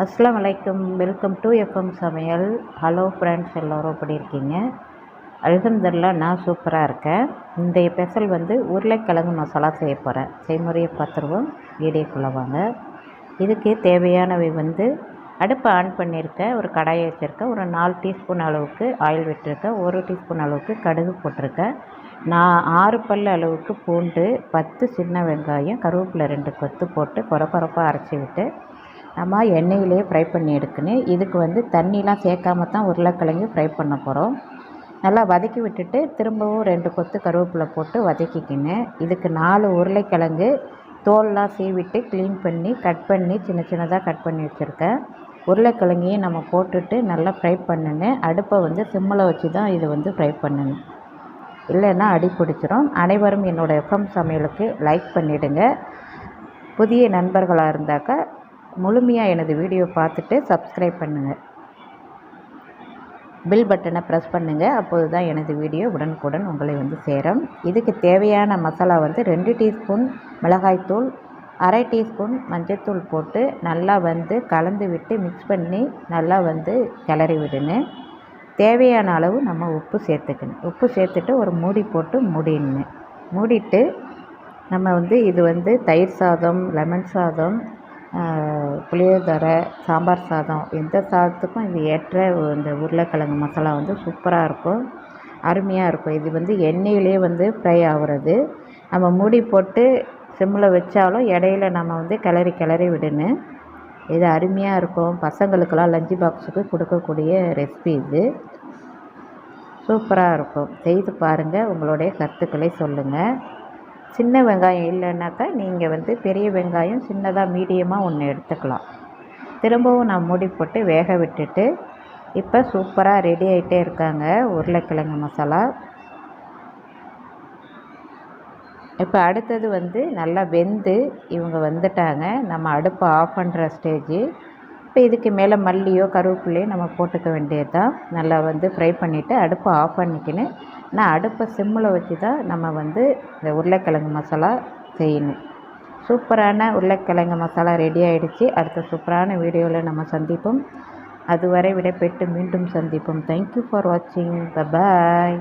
அஸ்லாம் வலைக்கம் welcome to FM சமையல். ஹலோ ஃப்ரெண்ட்ஸ் எல்லோரும் எப்படி இருக்கீங்க? அல்ஹம்துலில்லா நான் சூப்பராக இருக்கேன். இந்த ஸ்பெஷல் வந்து உருளைக்கிழங்கு மசாலா செய்ய போகிறேன் செய்முறையை பார்த்துருவோம். வீடியோக்குள்ளே வாங்க. இதுக்கு தேவையானவை வந்து அடுப்பை ஆன் பண்ணியிருக்கேன் ஒரு கடாயை வச்சுருக்கேன் ஒரு நாலு டீஸ்பூன் அளவுக்கு ஆயில் விட்டுருக்கேன் ஒரு டீஸ்பூன் அளவுக்கு கடுகு போட்டிருக்கேன். நான் ஆறு பல் அளவுக்கு பூண்டு பத்து சின்ன வெங்காயம் கருவேப்பிலை ரெண்டு கொத்து போட்டு கொர அரைச்சி விட்டு நம்ம எண்ணெயிலே ஃப்ரை பண்ணி எடுக்கணும் இதுக்கு வந்து தண்ணிலாம் சேர்க்காம தான் உருளைக்கிழங்கு ஃப்ரை பண்ண போகிறோம் நல்லா வதக்கி விட்டுட்டு திரும்பவும் ரெண்டு கொத்து கருவேப்பிலை போட்டு வதக்கிக்கினேன் இதுக்கு நாலு உருளைக்கிழங்கு தோல்லாம் சீவிட்டு க்ளீன் பண்ணி கட் பண்ணி சின்ன சின்னதாக கட் பண்ணி வச்சுருக்கேன். உருளைக்கிழங்கையும் நம்ம போட்டுட்டு நல்லா ஃப்ரை பண்ணணும் அடுப்பை வந்து சிம்மில் வச்சு தான் இது வந்து ஃப்ரை பண்ணணும் இல்லைன்னா அடி பிடிச்சிரும். அனைவரும் என்னோடய எஃப்எம் சமையலுக்கு லைக் பண்ணிவிடுங்க புதிய நண்பர்களாக இருந்தாக்கா முழுமையாக எனது வீடியோ பார்த்துட்டு சப்ஸ்கிரைப் பண்ணுங்கள் பில் பட்டனை ப்ரெஸ் பண்ணுங்கள் அப்போது தான் எனது வீடியோ உடனுக்குடன் உங்களை வந்து சேரும். இதுக்கு தேவையான மசாலா வந்து ரெண்டு டீஸ்பூன் மிளகாய்த்தூள் அரை டீஸ்பூன் மஞ்சத்தூள் போட்டு நல்லா வந்து கலந்து விட்டு மிக்ஸ் பண்ணி நல்லா வந்து கிளறி விடணும் தேவையான அளவு நம்ம உப்பு சேர்த்துக்கணும். உப்பு சேர்த்துட்டு ஒரு மூடி போட்டு மூடிடணும் மூடிட்டு நம்ம வந்து இது வந்து தயிர் சாதம் லெமன் சாதம் புளியோதரை சாம்பார் சாதம் எந்த சாதத்துக்கும் இது ஏற்ற இந்த உருளைக்கிழங்கு மசாலா வந்து சூப்பராக இருக்கும். அருமையாக இருக்கும். இது வந்து எண்ணெயிலே வந்து ஃப்ரை ஆகுறது. நம்ம மூடி போட்டு சிம்மில் வச்சாலும் இடையில நம்ம வந்து கிளறி கிளறி விடணும். இது அருமையாக இருக்கும். பசங்களுக்கெல்லாம் லஞ்சு பாக்ஸுக்கு கொடுக்கக்கூடிய ரெசிபி இது. சூப்பராக இருக்கும். செய்து பாருங்கள் உங்களுடைய கருத்துக்களை சொல்லுங்கள் சின்ன வெங்காயம் இல்லைன்னாக்கா நீங்கள் வந்து பெரிய வெங்காயம் சின்னதாக மீடியமாக ஒன்று எடுத்துக்கலாம். திரும்பவும் நான் மூடி போட்டு வேக விட்டுட்டு இப்போ சூப்பராக ரெடி ஆகிட்டே இருக்காங்க உருளைக்கிழங்கு மசாலா. இப்போ அடுத்தது வந்து நல்லா வெந்து இவங்க வந்துட்டாங்க. நம்ம அடுப்பை ஆஃப் பண்ணுற ஸ்டேஜி இப்போ இதுக்கு மேலே மல்லியோ கருவேப்பிலையோ நம்ம போட்டுக்க வேண்டியது தான் நல்லா வந்து ஃப்ரை பண்ணிவிட்டு அடுப்பை ஆஃப் பண்ணிக்கின்னு நான் அடுப்பை சிம்மில் வச்சு தான் நம்ம வந்து இந்த உருளைக்கிழங்கு மசாலா செய்யணும். சூப்பரான உருளைக்கிழங்கு மசாலா ரெடி ஆகிடுச்சு அடுத்த சூப்பரான வீடியோவில் நம்ம சந்திப்போம். அதுவரை விடைபெற்று மீண்டும் சந்திப்போம். தேங்க்யூ ஃபார் வாட்சிங் பாய்